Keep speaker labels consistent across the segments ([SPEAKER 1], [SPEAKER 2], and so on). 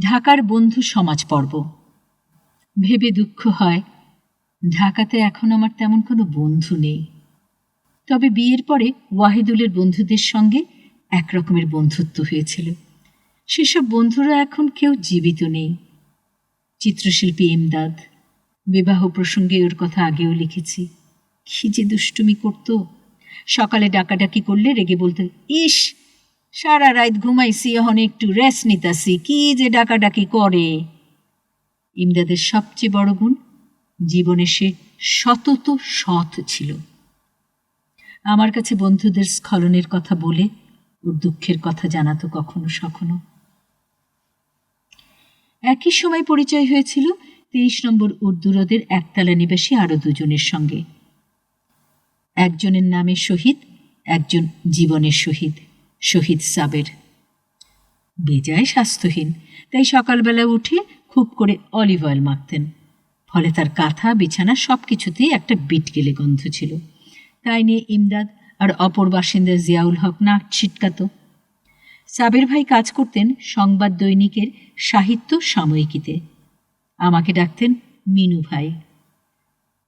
[SPEAKER 1] ঢাকার বন্ধু সমাজ পর্ব। ভেবে দুঃখ হয়, ঢাকাতে এখন আমার তেমন কোনো বন্ধু নেই। তবে বিয়ের পরে ওয়াহিদুলের বন্ধুদের সঙ্গে এক রকমের বন্ধুত্ব হয়েছিল। সেসব বন্ধুরা এখন কেউ জীবিত নেই। চিত্রশিল্পী এমদাদ, বিবাহ প্রসঙ্গে ওর কথা আগেও লিখেছি। কি যে দুষ্টুমি করত। সকালে ডাকাডাকি করলে রেগে বলতো, ইস সারা রাত ঘুমাইছি, এখন একটু রেস্ট নিতাছি। কি যে ডাকাডাকি করে। ইমদাদের সবচেয়ে বড় গুণ, জীবনে সে সতত সৎ ছিল। আমার কাছে বন্ধুদের স্খলনের কথা বলে ওর দুঃখের কথা জানাতো কখনো সখনো। একই সময় পরিচয় হয়েছিল তেইশ নম্বর উর্দুরদের একতলা নিবাসী আরও দুজনের সঙ্গে। একজনের নামে শহীদ, একজন জীবনের শহীদ। শহীদ সাবের। বেজায় স্বাস্থ্যহীন, তাই সকালবেলা উঠে খুব করে অলিভ অয়েল মাখতেন। ফলে তার কাঁথা, বিছানা সব কিছুতেই একটা বিটকেলে গন্ধ ছিল। তাই নিয়ে ইমদাদ আর অপর বাসিন্দা জিয়াউল হক নাক ছিটকাত। সাবের ভাই কাজ করতেন সংবাদ দৈনিকের সাহিত্য সাময়িকীতে। আমাকে ডাকতেন মিনু ভাই।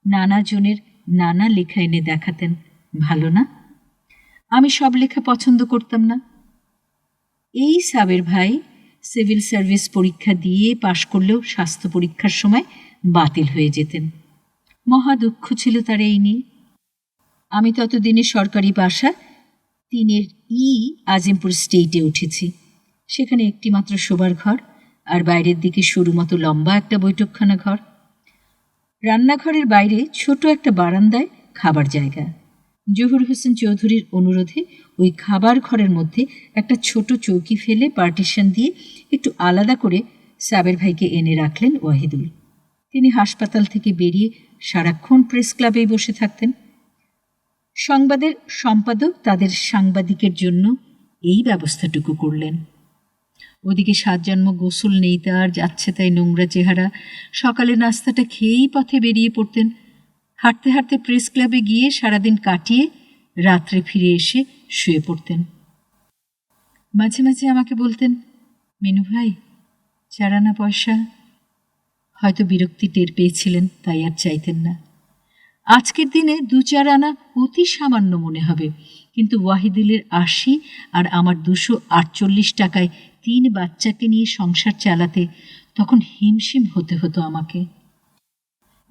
[SPEAKER 1] নানা জনের নানা লেখা এনে দেখাতেন। ভালো না? আমি সব লেখা পছন্দ করতাম না। এই সাবের ভাই সিভিল সার্ভিস পরীক্ষা দিয়ে পাশ করলেও স্বাস্থ্য পরীক্ষার সময় বাতিল হয়ে যেতেন। মহা দুঃখ ছিল তার এই নিয়ে। আমি ততদিনে সরকারি বাসা তিনের ই আজিমপুর স্টেটে উঠেছি। সেখানে একটিমাত্র শোবার ঘর আর বাইরের দিকে সরু মতো লম্বা একটা বৈঠকখানা ঘর। রান্নাঘরের বাইরে ছোট একটা বারান্দায় খাবার জায়গা। জহুর হোসেন চৌধুরীর অনুরোধে ওই খাবার ঘরের মধ্যে একটা ছোট চৌকি ফেলে পার্টিশন দিয়ে একটু আলাদা করে সাবের ভাইকে এনে রাখলেন ওয়াহিদুল। তিনি হাসপাতাল থেকে বেরিয়ে সারাক্ষণ প্রেস ক্লাবেই বসে থাকতেন। সংবাদের সম্পাদক তাদের সাংবাদিকের জন্য এই ব্যবস্থাটুকু করলেন। ওদিকে সাত জন্ম গোসল নেই, তার যাচ্ছে তাই নোংরা চেহারা। সকালে নাস্তাটা খেয়েই পথে বেরিয়ে পড়তেন। হাঁটতে হাঁটতে প্রেস ক্লাবে গিয়ে সারাদিন কাটিয়ে রাত্রে ফিরে এসে শুয়ে পড়তেন। মাঝে মাঝে আমাকে বলতেন, মিনু ভাই চারানা পয়সা? হয়তো বিরক্তি টের পেয়েছিলেন, তাই আর চাইতেন না। আজকের দিনে দু চার আনা অতি সামান্য মনে হবে, কিন্তু ওয়াহিদুলের আশি আর আমার দুশো আটচল্লিশ টাকায় তিন বাচ্চাকে নিয়ে সংসার চালাতে তখন হিমশিম হতে হতো আমাকে।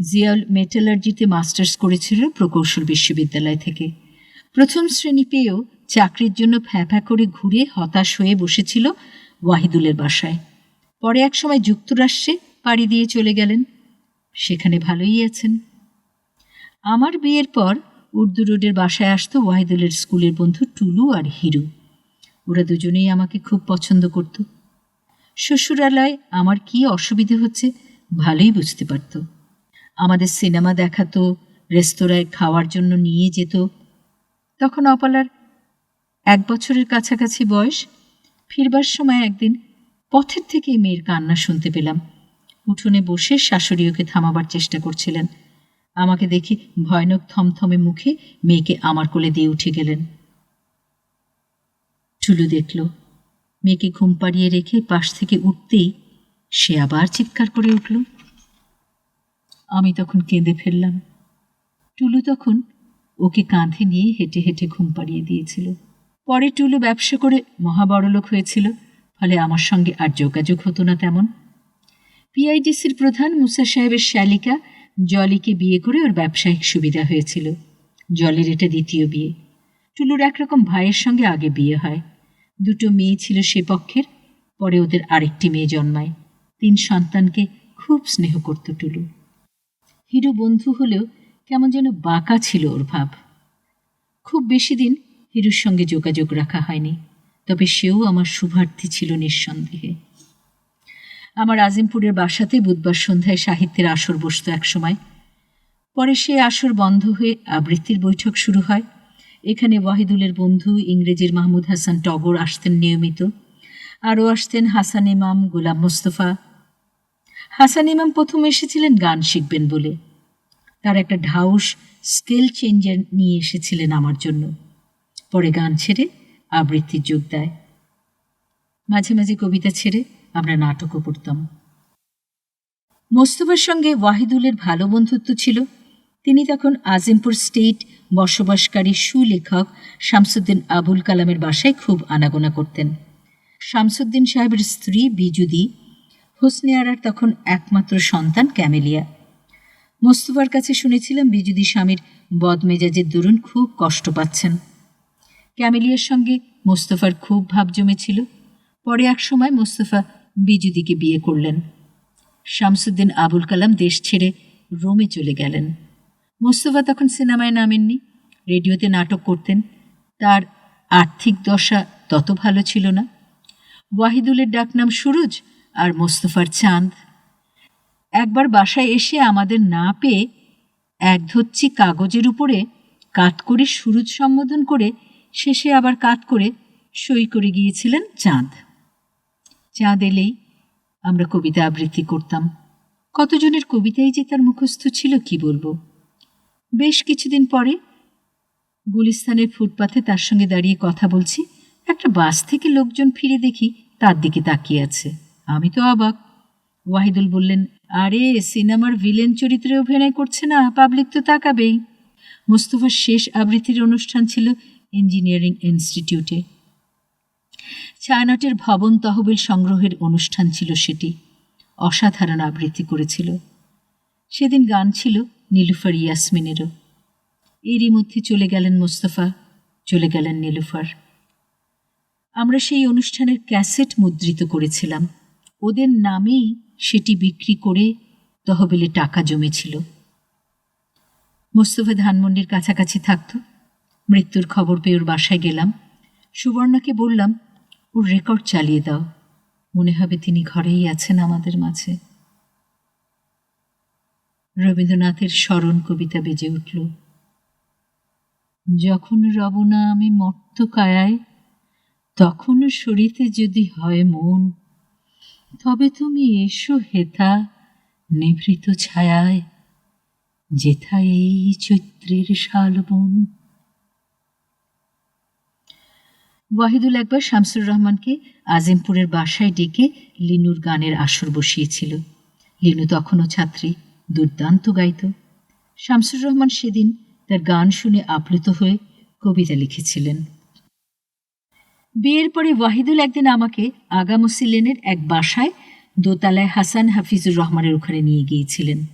[SPEAKER 1] জিয়াউল মেটালার্জিতে মাস্টার্স করেছিল প্রকৌশল বিশ্ববিদ্যালয় থেকে। প্রথম শ্রেণি পেয়েও চাকরির জন্য ফ্যাফ্যা করে ঘুরে হতাশ হয়ে বসেছিল ওয়াহিদুলের বাসায়। পরে এক সময় যুক্তরাষ্ট্রে পাড়ি দিয়ে চলে গেলেন। সেখানে ভালোই আছেন। আমার বিয়ের পর উর্দু রোডের বাসায় আসতো ওয়াহিদুলের স্কুলের বন্ধু টুলু আর হিরু। ওরা দুজনেই আমাকে খুব পছন্দ করত। শ্বশুরালয় আমার কি অসুবিধে হচ্ছে ভালোই বুঝতে পারত। আমাদের সিনেমা দেখাতো রেস্তোরাঁয় খাওয়ার জন্য নিয়ে যেত। তখন অপালার এক বছরের কাছাকাছি বয়স, ফিরবার সময় একদিন পথের থেকে মেয়ের কান্না শুনতে পেলাম। উঠোনে বসে শাশুড়ি ওকে থামাবার চেষ্টা করছিলেন। আমাকে দেখে ভয়ানক থমথমে মুখে মেয়েকে আমার কোলে দিয়ে উঠে গেলেন। টুলু দেখল, মেয়েকে ঘুম পাড়িয়ে রেখে পাশ থেকে উঠতেই সে আবার চিৎকার করে উঠল। আমি তখন কেঁদে ফেললাম। টুলু তখন ওকে কাঁধে নিয়ে হেঁটে হেঁটে ঘুম পাড়িয়ে দিয়েছিল। পরে টুলু ব্যবসা করে মহাবড়লোক হয়েছিল, ফলে আমার সঙ্গে আর যোগাযোগ হতো না তেমন। পিআইডিসির প্রধান মুসা সাহেবের শালিকা জলিকে বিয়ে করে ওর ব্যবসায়িক সুবিধা হয়েছিল। জলের এটা দ্বিতীয় বিয়ে। টুলুর একরকম ভাইয়ের সঙ্গে আগে বিয়ে হয়। দুটো মেয়ে ছিল সে পক্ষের, পরে ওদের আরেকটি মেয়ে জন্মায়। তিন সন্তানকে খুব স্নেহ করত টুলু। হিরু বন্ধু হলেও কেমন যেন বাঁকা ছিল ওর ভাব। খুব বেশি দিন হিরুর সঙ্গে যোগাযোগ রাখা হয়নি, তবে সেও আমার শুভার্থী ছিল নিঃসন্দেহে। আমার আজিমপুরের বাসাতে বুধবার সন্ধ্যায় সাহিত্যের আসর বসত এক সময়। পরে সে আসর বন্ধ হয়ে আবৃত্তির বৈঠক শুরু হয়। এখানে ওয়াহিদুলের বন্ধু ইংরেজির মাহমুদ হাসান টগর আসতেন নিয়মিত। আরও আসতেন হাসান ইমাম, গোলাম মোস্তফা হাসান ইমাম প্রথম এসেছিলেন গান শিখবেন বলে। তার একটা ঢাউস, স্কেল চেঞ্জার নিয়ে এসেছিলেন আমার জন্য। পরে গান ছেড়ে আবৃত্তির যোগ দেয়। মাঝে মাঝে কবিতা ছেড়ে আমরা নাটকও পড়তাম মোস্তফার সঙ্গে ওয়াহিদুলের ভালো বন্ধুত্ব ছিল। তিনি তখন আজিমপুর স্টেট বসবাসকারী সুলেখক শামসুদ্দিন আবুল কালামের বাসায় খুব আনাগোনা করতেন। শামসুদ্দিন সাহেবের স্ত্রী বিজুদি হোসনে আরার তখন একমাত্র সন্তান ক্যামেলিয়া। মোস্তফার কাছে শুনেছিলাম বিজুদি স্বামীর বদমেজাজের দরুন খুব কষ্ট পাচ্ছেন। ক্যামেলিয়ার সঙ্গে মোস্তফার খুব ভাব জমেছিল। পরে এক সময় মোস্তফা বিজুদিকে বিয়ে করলেন। শামসুদ্দিন আবুল কালাম দেশ ছেড়ে রোমে চলে গেলেন। মোস্তফা তখন সিনেমায় নামেননি, রেডিওতে নাটক করতেন। তার আর্থিক দশা তত ভালো ছিল না। ওয়াহিদুলের ডাকনাম সুরজ আর মোস্তফার চাঁদ। একবার বাসায় এসে আমাদের না পেয়ে এক ধচ্ছি কাগজের উপরে কাত করে সুরুজ সম্বোধন করে শেষে আবার কাত করে সই করে গিয়েছিলেন চাঁদ। চাঁদ এলেই আমরা কবিতা আবৃত্তি করতাম। কতজনের কবিতাই যে তার মুখস্থ ছিল কি বলব? বেশ কিছুদিন পরে গুলিস্তানের ফুটপাথে তার সঙ্গে দাঁড়িয়ে কথা বলছি। একটা বাস থেকে লোকজন ফিরে দেখি তার দিকে তাকিয়ে আছে। আমি তো অবাক। ওয়াহিদুল বললেন, আরে, সিনেমার ভিলেন চরিত্রে অভিনয় করছে না, পাবলিক তো তাকাবেই। মোস্তফার শেষ আবৃত্তির অনুষ্ঠান ছিল ইঞ্জিনিয়ারিং ইনস্টিটিউটে। ছায়ানটের ভবন তহবিল সংগ্রহের অনুষ্ঠান ছিল সেটি। অসাধারণ আবৃত্তি করেছিল। সেদিন গান ছিল নীলুফার ইয়াসমিনেরও। এরই মধ্যে চলে গেলেন মোস্তফা, চলে গেলেন নীলুফার। আমরা সেই অনুষ্ঠানের ক্যাসেট মুদ্রিত করেছিলাম। ওদের নামেই সেটি বিক্রি করে তহবিলে টাকা জমেছিল। মোস্তফা ধানমন্ডির কাছাকাছি থাকত। মৃত্যুর খবর পেয়ে ওর বাসায় গেলাম। সুবর্ণাকে বললাম, ওর রেকর্ড চালিয়ে দাও। মনে হবে তিনি ঘরেই আছেন আমাদের মাঝে। রবীন্দ্রনাথের স্মরণ কবিতা বেজে উঠল। যখন রবনা আমি মর্ত কায়ায় তখন সরিতে যদি হয় মন তবে তুমি এসো হেথা নিভৃত ছায়ায়, যেথা এই চৈত্রের শালবন। ওয়াহিদুল একবার শামসুর রহমানকে আজিমপুরের বাসায় ডেকে লিনুর গানের আসর বসিয়েছিল। লিনু তখনও ছাত্রী, দুর্দান্ত গাইত। শামসুর রহমান সেদিন তার গান শুনে আপ্লুত হয়ে কবিতা লিখেছিলেন। বিয়ের পরে ওয়াহিদুল একদিন আমাকে আগামসি লেনের এক বাসায় দোতলায় হাসান হাফিজুর রহমানের ওখানে নিয়ে গিয়েছিলেন।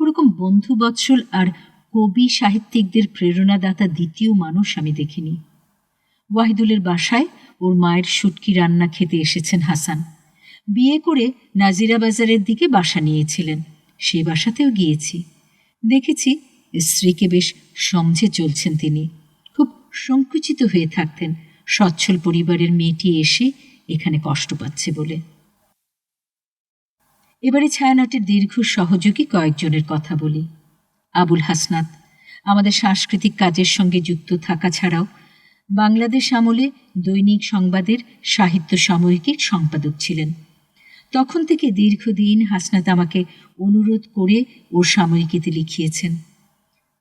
[SPEAKER 1] ওরকম বন্ধু বৎসল আর কবি সাহিত্যিকদের প্রেরণাদাতা দ্বিতীয় মানুষ আমি দেখিনি। ওয়াহিদুলের বাসায় ওর মায়ের শুটকি রান্না খেতে এসেছেন হাসান। বিয়ে করে নাজিরা বাজারের দিকে বাসা নিয়েছিলেন। সেই বাসাতেও গিয়েছি। দেখেছি স্ত্রীকে বেশ সমঝে চলছেন তিনি। খুব সংকুচিত হয়ে থাকতেন। সচ্ছল পরিবারের মেয়েটি এসে এখানে কষ্ট পাচ্ছে বলে। এবারে ছায়ানটের দীর্ঘ সহযোগী কয়েকজনের কথা বলি। আবুল হাসনাত, আমাদের সাংস্কৃতিক কাজের সঙ্গে যুক্ত থাকা ছাড়াও বাংলাদেশ আমলে দৈনিক সংবাদের সাহিত্য সাময়িকীর সম্পাদক ছিলেন। তখন থেকে দীর্ঘদিন হাসনাত আমাকে অনুরোধ করে ওর সাময়িকীতে লিখিয়েছেন।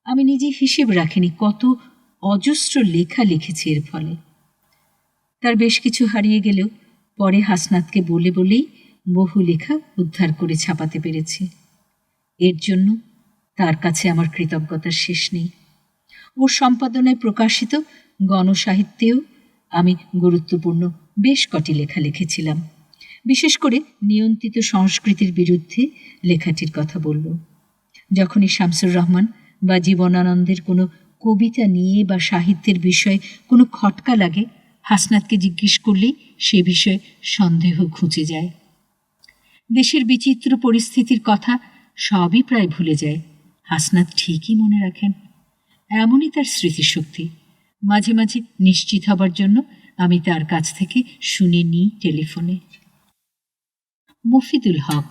[SPEAKER 1] আমি নিজে হিসেব রাখিনি কত অজস্র লেখা লিখেছি এর ফলে। তার বেশ কিছু হারিয়ে গেলেও পরে হাসনাতকে বলে বলেই বহু লেখা উদ্ধার করে ছাপাতে পেরেছি। এর জন্য তার কাছে আমার কৃতজ্ঞতার শেষ নেই। ওর সম্পাদনায় প্রকাশিত গণসাহিত্যেও আমি গুরুত্বপূর্ণ বেশ কটি লেখা লিখেছিলাম। বিশেষ করে নিয়ন্ত্রিত সংস্কৃতির বিরুদ্ধে লেখাটির কথা বলব। যখনই শামসুর রহমান বা জীবনানন্দের কোনো কবিতা নিয়ে বা সাহিত্যের বিষয়ে কোনো খটকা লাগে হাসনাতকে জিজ্ঞেস করলেই সে বিষয়ে সন্দেহ খুঁজে যায়। দেশের বিচিত্র পরিস্থিতির কথা সবই প্রায় ভুলে যায়। হাসনাত ঠিকই মনে রাখেন, এমনই তার স্মৃতিশক্তি। মাঝে মাঝে নিশ্চিত হবার জন্য আমি তার কাছ থেকে শুনে নিই টেলিফোনে। মফিদুল হক,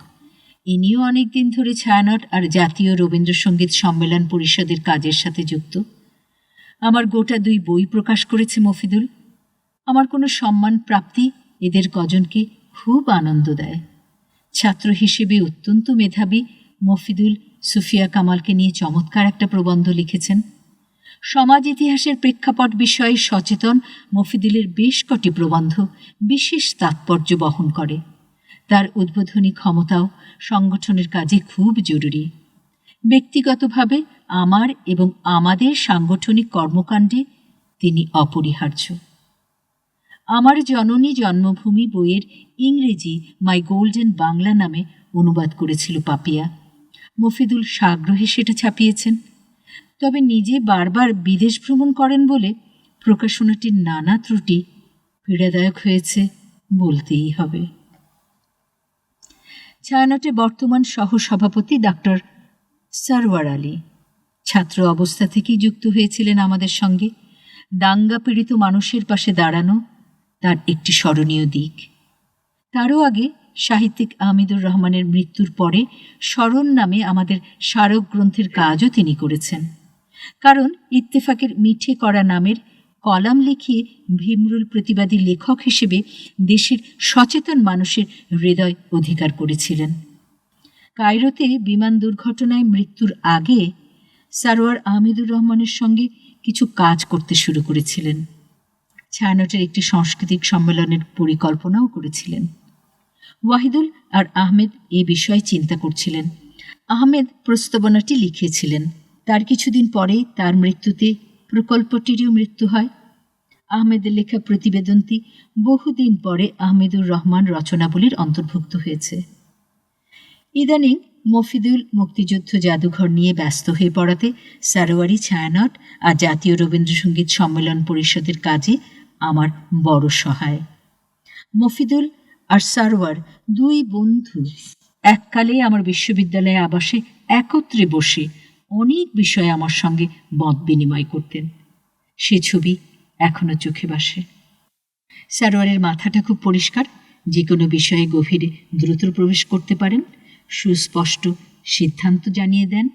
[SPEAKER 1] ইনিও অনেক দিন ধরে ছায়ানট আর জাতীয় রবীন্দ্রসঙ্গীত সম্মেলন পরিষদের কাজের সাথে যুক্ত। আমার গোটা দুই বই প্রকাশ করেছে মফিদুল। আমার কোনো সম্মান প্রাপ্তি এদের কজনকে খুব আনন্দ দেয়। ছাত্র হিসেবে অত্যন্ত মেধাবী মফিদুল সুফিয়া কামালকে নিয়ে চমৎকার একটা প্রবন্ধ লিখেছেন। সমাজ ইতিহাসের প্রেক্ষাপট বিষয়ে সচেতন মফিদুলের বেশ কটি প্রবন্ধ বিশেষ তাৎপর্য বহন করে। তার উদ্বোধনী ক্ষমতাও সংগঠনের কাজে খুব জরুরি। ব্যক্তিগতভাবে আমার এবং আমাদের সাংগঠনিক কর্মকাণ্ডে তিনি অপরিহার্য। আমার জননী জন্মভূমি বইয়ের ইংরেজি মাই গোল্ডেন বাংলা নামে অনুবাদ করেছিল পাপিয়া। মফিদুল সাগ্রহে সেটা ছাপিয়েছেন। তবে নিজে বারবার বিদেশ ভ্রমণ করেন বলে প্রকাশনাটির নানা ত্রুটি পীড়াদায়ক হয়েছে বলতেই হবে। ছায়ানটে বর্তমান সহসভাপতি ডাক্তার সারওয়ার আলী। ছাত্র অবস্থা থেকেই যুক্ত হয়েছিলেন আমাদের সঙ্গে। দাঙ্গা পীড়িত মানুষের পাশে দাঁড়ানো তার একটি স্মরণীয় দিক। তারও আগে সাহিত্যিক আহমেদুর রহমানের মৃত্যুর পরে স্মরণ নামে আমাদের স্মারক গ্রন্থের কাজও তিনি করেছেন। কারণ ইত্তেফাকের মিঠে করা নামের কলাম লিখিয়ে ভীমরুল প্রতিবাদী লেখক হিসেবে দেশের সচেতন মানুষের হৃদয় অধিকার করেছিলেন। কায়রোতে বিমান দুর্ঘটনায় মৃত্যুর আগে সারোয়ার আহমেদুর রহমানের সঙ্গে কিছু কাজ করতে শুরু করেছিলেন। ছায়ানটের একটি সাংস্কৃতিক সম্মেলনের পরিকল্পনাও করেছিলেন। ওয়াহিদুল আর আহমেদ এ বিষয়ে চিন্তা করছিলেন। আহমেদ প্রস্তাবনাটি লিখেছিলেন, তার কিছুদিন পরেই তার মৃত্যুতে প্রকল্পটিরও মৃত্যু হয়। আহমেদের লেখা প্রতিবেদনটি বহুদিন পরে আহমেদুর রহমান রচনাবলীর অন্তর্ভুক্ত হয়েছে। ইদানিং মফিদুল মুক্তিযুদ্ধ জাদুঘর নিয়ে ব্যস্ত হয়ে পড়াতে সারোয়ারি, ছায়ানট আর জাতীয় রবীন্দ্রসঙ্গীত সম্মেলন পরিষদের কাজে আমার বড় সহায়। মফিদুল আর সারোয়ার দুই বন্ধু। এককালে আমার বিশ্ববিদ্যালয়ে আবাসে একত্রে বসে অনেক বিষয়ে আমার সঙ্গে মত বিনিময় করতেন। সে ছবি এখনও চোখে বাসে। সারোয়ারের মাথাটা খুব পরিষ্কার। যে কোনো বিষয়ে গভীরে দ্রুত প্রবেশ করতে পারেন। সুস্পষ্ট সিদ্ধান্ত জানিয়ে দেন।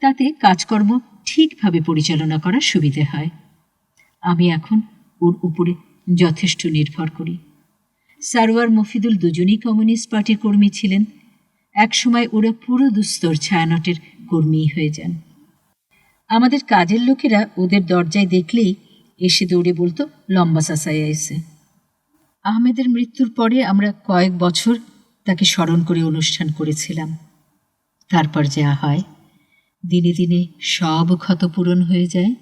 [SPEAKER 1] তাতে কাজকর্ম ঠিকভাবে পরিচালনা করার সুবিধে হয়। আমি এখন ওর উপরে যথেষ্ট নির্ভর করি। সারোয়ার মফিদুল দুজনেই কমিউনিস্ট পার্টির কর্মী ছিলেন। একসময় ওরা পুরো দুস্তর ছায়ানটের কর্মী হয়ে যান। আমাদের কাজের লোকেরা ওদের দরজায় দেখলেই এসে দৌড়ে বলতো, লম্বা সাসাইয়া এসে আহমেদের মৃত্যুর পরে আমরা কয়েক বছর তাকে স্মরণ করে অনুষ্ঠান করেছিলাম। তারপর যা হয়, দিনে দিনে সব ক্ষত পূরণ হয়ে যায়।